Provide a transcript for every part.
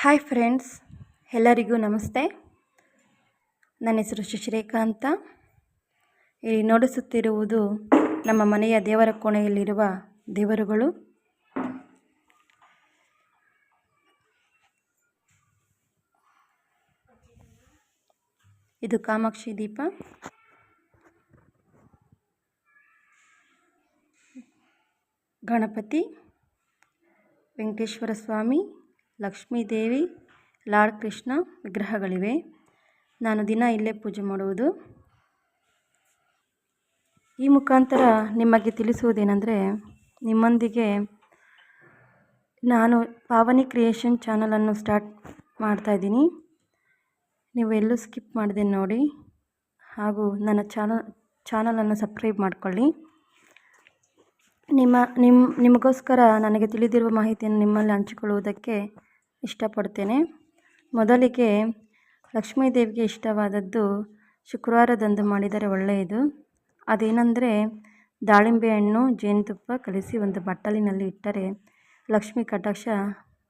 Hi friends ಎಲ್ಲರಿಗೂ ನಮಸ್ತೆ. ನನ್ನ ಹೆಸರು ಶಶಿರೇಖಾ ಅಂತ. ಇಲ್ಲಿ ನೋಡಿಸುತ್ತಿರುವುದು ನಮ್ಮ ಮನೆಯ ದೇವರ ಕೋಣೆಯಲ್ಲಿರುವ ದೇವರುಗಳು. ಇದು ಕಾಮಾಕ್ಷಿ ದೀಪ. ಗಣಪತಿ ವೆಂಕಟೇಶ್ವರ ಸ್ವಾಮಿ. ಲಕ್ಷ್ಮೀದೇವಿ, ಲಾರ್ಡ್ ಕೃಷ್ಣ ವಿಗ್ರಹಗಳಿವೆ. ನಾನು ದಿನ ಇಲ್ಲೇ ಪೂಜೆ ಮಾಡುವುದು. ಈ ಮುಖಾಂತರ ನಿಮಗೆ ತಿಳಿಸುವುದೇನೆಂದರೆ, ನಿಮ್ಮೊಂದಿಗೆ ನಾನು ಪಾವನಿ ಕ್ರಿಯೇಷನ್ ಚಾನಲನ್ನು ಸ್ಟಾರ್ಟ್ ಮಾಡ್ತಾಯಿದ್ದೀನಿ ನೀವು ಎಲ್ಲೂ ಸ್ಕಿಪ್ ಮಾಡಿದೆ ನೋಡಿ ಹಾಗೂ ನನ್ನ ಚಾನಲ್ ಚಾನಲನ್ನು ಸಬ್ಸ್ಕ್ರೈಬ್ ಮಾಡಿಕೊಳ್ಳಿ. ನಿಮ್ಮ ನಿಮ್ಮ ನಿಮಗೋಸ್ಕರ ನನಗೆ ತಿಳಿದಿರುವ ಮಾಹಿತಿಯನ್ನು ನಿಮ್ಮಲ್ಲಿ ಹಂಚಿಕೊಳ್ಳುವುದಕ್ಕೆ ಇಷ್ಟಪಡ್ತೇನೆ. ಮೊದಲಿಗೆ ಲಕ್ಷ್ಮೀದೇವಿಗೆ ಇಷ್ಟವಾದದ್ದು ಶುಕ್ರವಾರದಂದು ಮಾಡಿದರೆ ಒಳ್ಳೆಯದು. ಅದೇನೆಂದರೆ ದಾಳಿಂಬೆ ಹಣ್ಣು, ಜೇನುತುಪ್ಪ ಕಲಿಸಿ ಒಂದು ಬಟ್ಟಲಿನಲ್ಲಿ ಇಟ್ಟರೆ ಲಕ್ಷ್ಮಿ ಕಟಾಕ್ಷ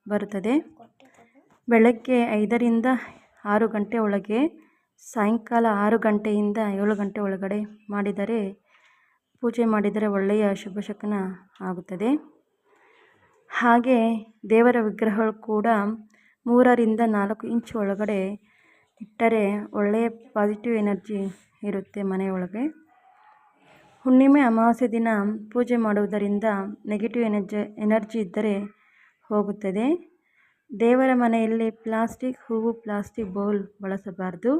ಬರುತ್ತದೆ. ಬೆಳಗ್ಗೆ ಐದರಿಂದ ಆರು ಗಂಟೆ ಒಳಗೆ, ಸಾಯಂಕಾಲ ಆರು ಗಂಟೆಯಿಂದ ಏಳು ಗಂಟೆ ಒಳಗಡೆ ಮಾಡಿದರೆ ಪೂಜೆ ಮಾಡಿದರೆ ಒಳ್ಳೆಯ ಶುಭ ಶಕುನ ಆಗುತ್ತದೆ. ಹಾಗೆ ದೇವರ ವಿಗ್ರಹಗಳು ಕೂಡ ಮೂರರಿಂದ ನಾಲ್ಕು ಇಂಚು ಒಳಗಡೆ ಇಟ್ಟರೆ ಒಳ್ಳೆಯ ಪಾಸಿಟಿವ್ ಎನರ್ಜಿ ಇರುತ್ತೆ ಮನೆಯೊಳಗೆ. ಹುಣ್ಣಿಮೆ ಅಮಾವಾಸ್ಯೆ ದಿನ ಪೂಜೆ ಮಾಡುವುದರಿಂದ ನೆಗೆಟಿವ್ ಎನರ್ಜಿ ಎನರ್ಜಿ ಇದ್ದರೆ ಹೋಗುತ್ತದೆ. ದೇವರ ಮನೆಯಲ್ಲಿ ಪ್ಲಾಸ್ಟಿಕ್ ಹೂವು ಪ್ಲಾಸ್ಟಿಕ್ ಬೌಲ್ ಬಳಸಬಾರ್ದು.